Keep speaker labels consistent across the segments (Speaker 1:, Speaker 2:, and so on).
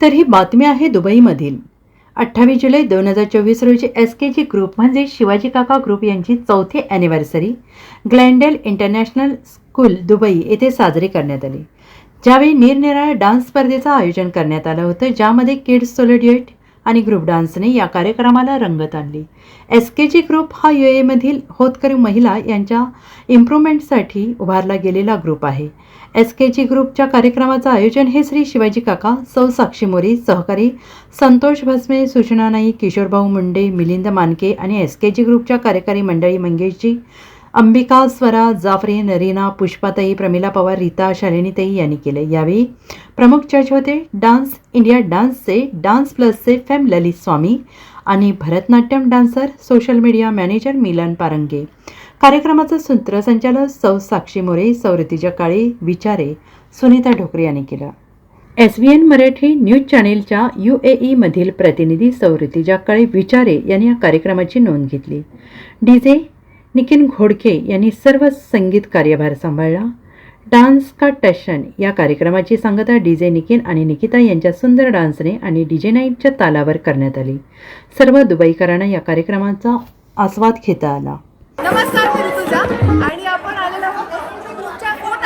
Speaker 1: तर ही बातमी आहे दुबईमधील. अठ्ठावीस जुलै दोन हजार चोवीस रोजी एस के जी ग्रुप म्हणजे शिवाजी काका ग्रुप यांची चौथी anniversary Glendale international school Dubai येथे साजरी करण्यात आली. ज्यावेळी निरनिराळ्या डान्स स्पर्धेचं आयोजन करण्यात आलं होतं ज्यामध्ये किड्स सोलोडिएट आणि ग्रुप डान्सने या कार्यक्रमाला रंगत आणली. एस के जी ग्रुप हा यू एमधील होतकरू महिला यांच्या इम्प्रूव्हमेंटसाठी उभारला गेलेला ग्रुप आहे. एस के जी ग्रुपच्या कार्यक्रमाचं आयोजन हे श्री शिवाजी काका सौ साक्षी मोरी सहकारी संतोष भस्मे सूचना नाईक किशोरभाऊ मुंडे मिलिंद मानके आणि एस के जी ग्रुपच्या कार्यकारी मंडळी मंगेशजी अंबिका स्वरा जाफरी नरीना पुष्पाताई प्रमिला पवार रीता शालिनीताई यांनी केले. यावेळी प्रमुख जज होते डान्स इंडिया डान्सचे डान्स प्लसचे फेम ललित स्वामी आणि Bharatanatyam dancer social media manager Milan Parange. कार्यक्रमाचं सूत्रसंचालन सौ साक्षी मोरे सौरतीजा काळे विचारे सुनीता ढोकरे यांनी केलं. S V N Marathi news चॅनेलच्या U A ईमधील प्रतिनिधी सौरतीजा काळे विचारे यांनी या कार्यक्रमाची नोंद घेतली. डी जे निकिन घोडके यांनी सर्व संगीत कार्यभार सांभाळला. डान्स का टॅशन या कार्यक्रमाची सांगता डी जे निकीन आणि निकिता यांच्या सुंदर डान्सने आणि डी जे नाईटच्या तालावर करण्यात आली. सर्व दुबईकरांना या कार्यक्रमाचा आस्वाद घेता आला.
Speaker 2: नमस्कार आणि आपण आलेलो आहोत ग्रुपच्या फोर्थ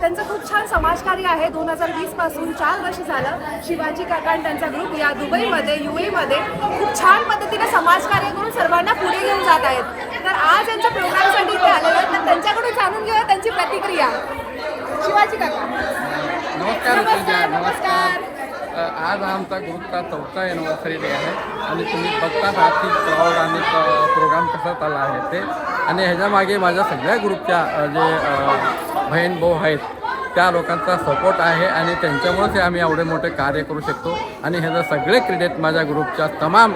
Speaker 2: त्यांचं खूप छान समाजकार्य आहे. दोन हजार वीसपासून चार वर्ष झालं शिवाजी काका आणि त्यांचा ग्रुप या दुबईमध्ये यू एमध्ये खूप छान पद्धतीने समाजकार्य करून सर्वांना पुढे घेऊन जात आहेत. तर आज यांच्या प्रोग्रामसाठी ते आलेले आहेत. तर त्यांच्याकडून जाणून घेऊया त्यांची प्रतिक्रिया. शिवाजी काका.
Speaker 3: नमस्कार
Speaker 2: नमस्कार
Speaker 3: आज आमचा ग्रुपचा चौथा एनिव्हर्सरी डे आहे. आणि तुम्ही बघताच आहात की क्राऊड आणि प्रोग्राम कसा चालला आहे ते? आणि ह्याच्यामागे माझ्या सगळ्या ग्रुपच्या जे बहीण भाऊ आहेत. त्या लोकांचा सपोर्ट आहे आणि त्यांच्यामुळेच हे आम्ही एवढे मोठे कार्य करू शकतो. आणि ह्याचं सगळे क्रेडिट माझ्या ग्रुपच्या तमाम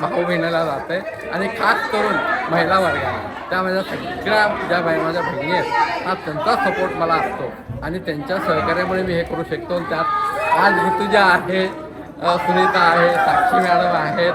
Speaker 3: भाऊ बहिणीला जात आहे आणि खास करून महिला वर्गाला. त्या माझ्या सगळ्या ज्या बाई माझ्या बहिणी आहेत हा त्यांचा सपोर्ट मला असतो. आणि त्यांच्या सहकार्यामुळे मी हे करू शकतो. त्यात आज ऋतुजा आहे सुनीता आहे साक्षी मॅडम आहेत.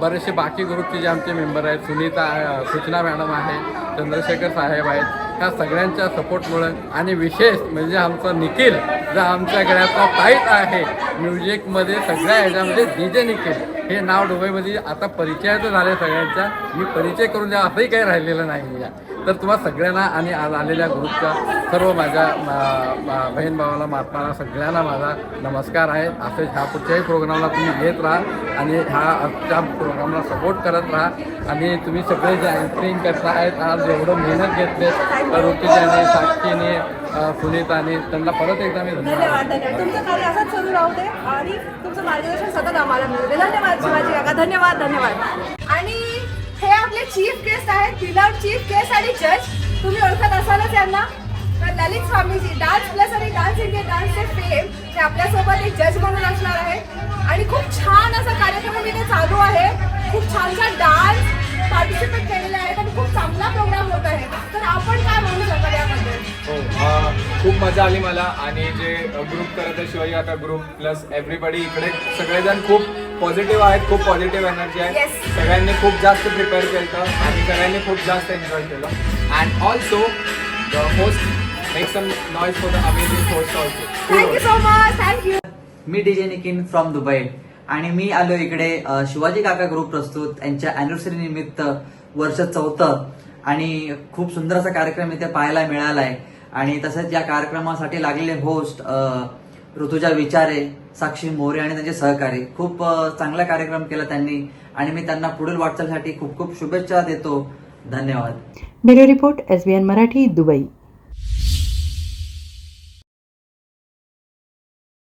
Speaker 3: बरेचसे बाकी ग्रुपचे जे आमचे मेंबर आहेत सुनीता सूचना मॅडम आहे चंद्रशेखर साहेब आहेत ह्या सगळ्यांच्या सपोर्टमुळं आणि विशेष म्हणजे आमचं निखिल जो आमच्या गळ्याचा टाईट आहे म्युझिकमध्ये सगळ्या ह्याच्यामध्ये डीजे निखिल हे नाव दुबईमध्ये आता परिचयाचं झाले सगळ्यांच्या. मी परिचय करून द्या असंही काही राहिलेलं नाही या तर तुम्हा सगळ्यांना आणि आज आलेल्या ग्रुपच्या सर्व माझ्या बहीण भावाला महात्माला सगळ्यांना माझा नमस्कार आहे. असेच ह्या पुढच्याही प्रोग्रामला तुम्ही घेत राहा आणि ह्या आजच्या प्रोग्रामला सपोर्ट करत राहा. आणि तुम्ही सगळे जे अँकरिंग करतायत आज एवढं मेहनत घेतले ऋतुजाने साक्षीने सुनीताने त्यांना परत एकदा मी धन्यवाद
Speaker 2: धन्यवाद तुमचं कार्य असंच सुरू राहू दे आणि तुमचं मार्गदर्शन सतत आम्हाला मिळू दे. धन्यवाद शिवाजी धन्यवाद धन्यवाद. आणि हे आपले चीफ गेस्ट आहेत विदाउट चीफ गेस्ट आणि जज तुम्ही ओळखत असालच यांना. तर ललित स्वामीजी डान्स प्लस आणि डान्स इंडिया डान्सचे फेम हे आपल्यासोबत एक जज म्हणून असणार आहे. आणि खूप छान असा कार्यक्रम इथे चालू आहे. खूप छान छान डान्स पार्टिसिपेट केलेले आहेत आणि खूप चांगला प्रोग्राम होत आहे. तर आपण काय म्हणू शकाल यामध्ये
Speaker 4: हो, खूप मजा आली मला. आणि जे ग्रुप करत आहे शिवाजी काका ग्रुप प्लस एव्हरीबडी इकडे सगळेजण खूप पॉझिटिव्ह आहेत खूप पॉझिटिव्ह एनर्जी आहे
Speaker 2: Yes.
Speaker 4: सगळ्यांनी खूप जास्त प्रिपेअर केलं आणि सगळ्यांनी खूप जास्त एन्जॉय केलं. And also the host make some noise for the amazing host
Speaker 2: thank you
Speaker 4: also
Speaker 2: so much thank you
Speaker 5: me DJ Nikin from Dubai आणि मी आलो इकडे अ, शिवाजी काका ग्रुप प्रस्तुत यांच्या अॅनिव्हर्सरी निमित्त वर्ष चौथं. आणि खूप सुंदर असा कार्यक्रम इथे पाहायला मिळालाय. आणि तसंच या कार्यक्रमासाठी लागलेले होस्ट ऋतुजा विचारे साक्षी मोरे आणि त्यांचे सहकारी. खूप चांगला कार्यक्रम केला त्यांनी आणि मी त्यांना पुढील वाटचालीसाठी खूप खूप शुभेच्छा देतो. धन्यवाद.
Speaker 1: Bureau report S B N Marathi Dubai.